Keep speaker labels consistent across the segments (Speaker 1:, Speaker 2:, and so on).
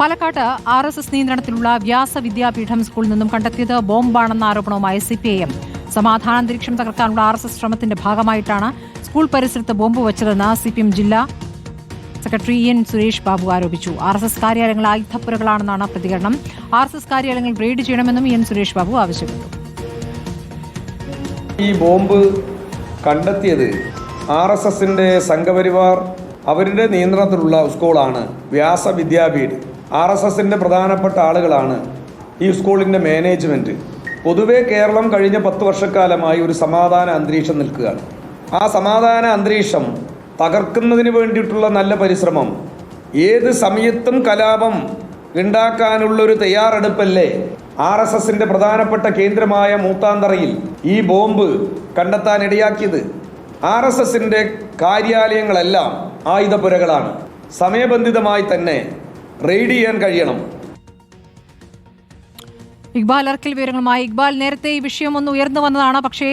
Speaker 1: പാലക്കാട്ട് R S S നിയന്ത്രണത്തിലുള്ള വ്യാസ വിദ്യാപീഠം സ്കൂളിൽ നിന്നും കണ്ടെത്തിയത് ബോംബാണെന്ന ആരോപണവുമായി സി പി ഐ സമാധാനാന്തരീക്ഷം തകർക്കാനുള്ള ആർ എസ് എസ് ശ്രമത്തിന്റെ ഭാഗമായിട്ടാണ് സ്കൂൾ പരിസരത്ത് ബോംബ് വച്ചതെന്ന് സിപിഎം ജില്ലാ സെക്രട്ടറി എൻ സുരേഷ് ബാബു ആരോപിച്ചു. ആർ എസ് എസ് കാര്യാലയങ്ങൾ ആയുധപ്പുരകളാണെന്നാണ് പ്രതികരണം. ആർ എസ് എസ് കാര്യാലയങ്ങൾ റെയ്ഡ് ചെയ്യണമെന്നും എൻ സുരേഷ് ബാബു ആവശ്യപ്പെട്ടു.
Speaker 2: ഈ ബോംബ് കണ്ടെത്തിയത് ആർ എസ് എസിന്റെ സംഘപരിവാർ അവരുടെ നിയന്ത്രണത്തിലുള്ള സ്കൂളാണ് വ്യാസ വിദ്യാപീഠ്. ആർ എസ് എസിന്റെ പ്രധാനപ്പെട്ട ആളുകളാണ് ഈ സ്കൂളിന്റെ മാനേജ്മെന്റ് പൊതുവെ കേരളം കഴിഞ്ഞ പത്ത് വർഷക്കാലമായി ഒരു സമാധാന അന്തരീക്ഷം നിൽക്കുകയാണ്. ആ സമാധാന അന്തരീക്ഷം തകർക്കുന്നതിന് വേണ്ടിയിട്ടുള്ള നല്ല പരിശ്രമം ഏത് സമയത്തും കലാപം ഉണ്ടാക്കാനുള്ള ഒരു തയ്യാറെടുപ്പല്ലേ? ആർ എസ് എസിന്റെ പ്രധാനപ്പെട്ട കേന്ദ്രമായ മൂത്താന്തറയിൽ ഈ ബോംബ് കണ്ടെത്താൻ ഇടയാക്കിയത്. ആർ എസ് എസിന്റെ കാര്യാലയങ്ങളെല്ലാം ആയുധപുരകളാണ് സമയബന്ധിതമായി തന്നെ റെയ്ഡ് ചെയ്യാൻ കഴിയണം.
Speaker 1: ഇക്ബാൽ അർക്കിൽ വിവരങ്ങളുമായി. ഇക്ബാൽ നേരത്തെ ഈ വിഷയം ഒന്ന് ഉയർന്നു വന്നതാണ്. പക്ഷേ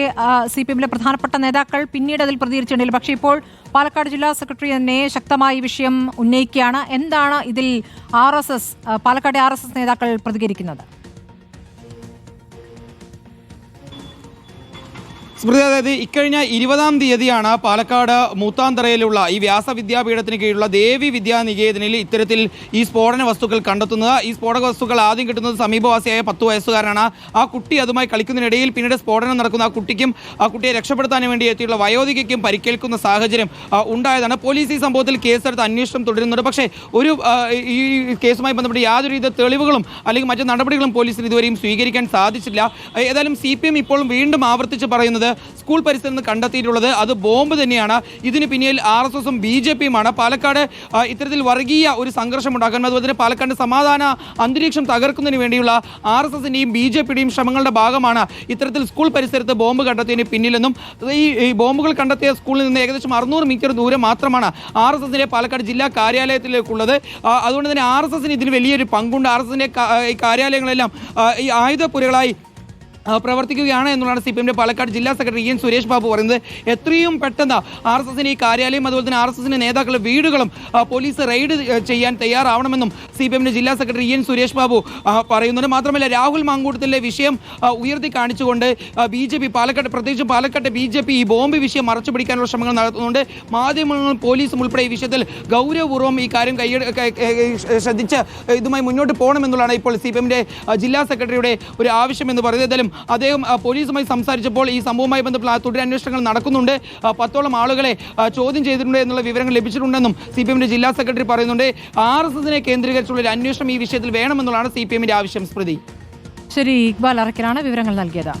Speaker 1: സി പി എമ്മിലെ പ്രധാനപ്പെട്ട നേതാക്കൾ പിന്നീട് അതിൽ പ്രതികരിച്ചിട്ടുണ്ട് പക്ഷേ ഇപ്പോൾ പാലക്കാട് ജില്ലാ സെക്രട്ടറി തന്നെ ശക്തമായി ഈ വിഷയം ഉന്നയിക്കുകയാണ്. എന്താണ് ഇതിൽ ആർ പാലക്കാട് ആർ നേതാക്കൾ പ്രതികരിക്കുന്നത്?
Speaker 3: സ്മൃതി അതായത് ഇക്കഴിഞ്ഞ ഇരുപതാം തീയതിയാണ് പാലക്കാട് മൂത്താന്തറയിലുള്ള ഈ വ്യാസ വിദ്യാപീഠത്തിന് കീഴിലുള്ള ദേവി വിദ്യാനികേതനിൽ ഇത്തരത്തിൽ ഈ സ്ഫോടന വസ്തുക്കൾ കണ്ടെത്തുന്നത്. ഈ സ്ഫോടക വസ്തുക്കൾ ആദ്യം കിട്ടുന്നത് സമീപവാസിയായ പത്ത് വയസ്സുകാരനാണ്. ആ കുട്ടി അതുമായി കളിക്കുന്നതിനിടയിൽ പിന്നീട് സ്ഫോടനം നടക്കുന്ന ആ കുട്ടിക്കും ആ കുട്ടിയെ രക്ഷപ്പെടുത്താൻ വേണ്ടി എത്തിയുള്ള വയോധികയ്ക്കും പരിക്കേൽക്കുന്ന സാഹചര്യം ഉണ്ടായതാണ്. പോലീസ് ഈ സംഭവത്തിൽ കേസെടുത്ത് അന്വേഷണം തുടരുന്നുണ്ട്. പക്ഷേ ഒരു ഈ കേസുമായി ബന്ധപ്പെട്ട് യാതൊരു വിധ തെളിവുകളും അല്ലെങ്കിൽ മറ്റു നടപടികളും പോലീസിന് ഇതുവരെയും സ്വീകരിക്കാൻ സാധിച്ചില്ല. ഏതായാലും സി ഇപ്പോഴും വീണ്ടും ആവർത്തിച്ച് പറയുന്നത് സ്കൂൾ പരിസരത്ത് നിന്ന് കണ്ടെത്തിയിട്ടുള്ളത്. അത് ബോംബ് തന്നെയാണ്. ഇതിന് പിന്നിൽ ആർ എസ് എസും ബി ജെ പിയുമാണ്. പാലക്കാട് ഇത്തരത്തിൽ വർഗീയ ഒരു സംഘർഷം ഉണ്ടാക്കാൻ അതുപോലെ തന്നെ പാലക്കാട് സമാധാന അന്തരീക്ഷം തകർക്കുന്നതിന് വേണ്ടിയുള്ള ആർ എസ് എസിന്റെയും ബി ജെ പിയുടെയും ശ്രമങ്ങളുടെ ഭാഗമാണ് ഇത്തരത്തിൽ സ്കൂൾ പരിസരത്ത് ബോംബ് കണ്ടെത്തിയതിന് പിന്നിലെന്നും ഈ ബോംബുകൾ കണ്ടെത്തിയ സ്കൂളിൽ നിന്ന് ഏകദേശം അറുന്നൂറ് മീറ്റർ ദൂരം മാത്രമാണ് ആർ എസ് എസിന്റെ പാലക്കാട് ജില്ലാ കാര്യാലയത്തിലേക്കുള്ളത്. അതുകൊണ്ട് തന്നെ ആർ എസ് എസിന് ഇതിന് വലിയൊരു പങ്കുണ്ട്. ആർ എസ് എസിന്റെ ഈ കാര്യാലയങ്ങളെല്ലാം ഈ ആയുധപ്പുരകളായി പ്രവർത്തിക്കുകയാണ് എന്നുള്ളതാണ് സി പി എമ്മിന്റെ പാലക്കാട് ജില്ലാ സെക്രട്ടറി എൻ സുരേഷ് ബാബു പറയുന്നത്. എത്രയും പെട്ടെന്ന് ആർ എസ് എസിന്റെ ഈ കാര്യാലയം അതുപോലെ തന്നെ ആർ എസ് എസിന്റെ നേതാക്കളുടെ വീടുകളും പോലീസ് റെയ്ഡ് ചെയ്യാൻ തയ്യാറാവണമെന്നും സി പി എമ്മിന്റെ ജില്ലാ സെക്രട്ടറി എൻ സുരേഷ് ബാബു പറയുന്നുണ്ട്. മാത്രമല്ല രാഹുൽ മാങ്കൂട്ടത്തിലെ വിഷയം ഉയർത്തി കാണിച്ചുകൊണ്ട് ബി ജെ പി പാലക്കാട് പ്രത്യേകിച്ച് പാലക്കാട്ടെ ബി ജെ പി ഈ ബോംബ് വിഷയം മറച്ചു പിടിക്കാനുള്ള ശ്രമങ്ങൾ നടത്തുന്നുണ്ട്. മാധ്യമങ്ങളും പോലീസും ഉൾപ്പെടെ ഈ വിഷയത്തിൽ ഗൗരവപൂർവം ഈ കാര്യം കൈ ശ്രദ്ധിച്ച് ഇതുമായി മുന്നോട്ട് പോകണമെന്നുള്ളതാണ് ഇപ്പോൾ സി പി എമ്മിന്റെ ജില്ലാ സെക്രട്ടറിയുടെ ഒരു ആവശ്യം എന്ന് പറയുന്നത്. ഏതായാലും അദ്ദേഹം പോലീസുമായി സംസാരിച്ചപ്പോൾ ഈ സംഭവവുമായി ബന്ധപ്പെട്ട് തുടരന്വേഷണങ്ങൾ നടക്കുന്നുണ്ട്. പത്തോളം ആളുകളെ ചോദ്യം ചെയ്തിട്ടുണ്ട് എന്നുള്ള വിവരങ്ങൾ ലഭിച്ചിട്ടുണ്ടെന്നും സി പി എമ്മിന്റെ ജില്ലാ സെക്രട്ടറി പറയുന്നുണ്ട്. ആർ എസ് എസിനെ കേന്ദ്രീകരിച്ചുള്ള ഒരു അന്വേഷണം ഈ വിഷയത്തിൽ വേണമെന്നുള്ളതാണ് സി പി എമ്മിന്റെ ആവശ്യം. സ്മൃതി.
Speaker 1: ശരി ഇക്ബാൽ അറക്കിലാണ് വിവരങ്ങൾ നൽകിയത്.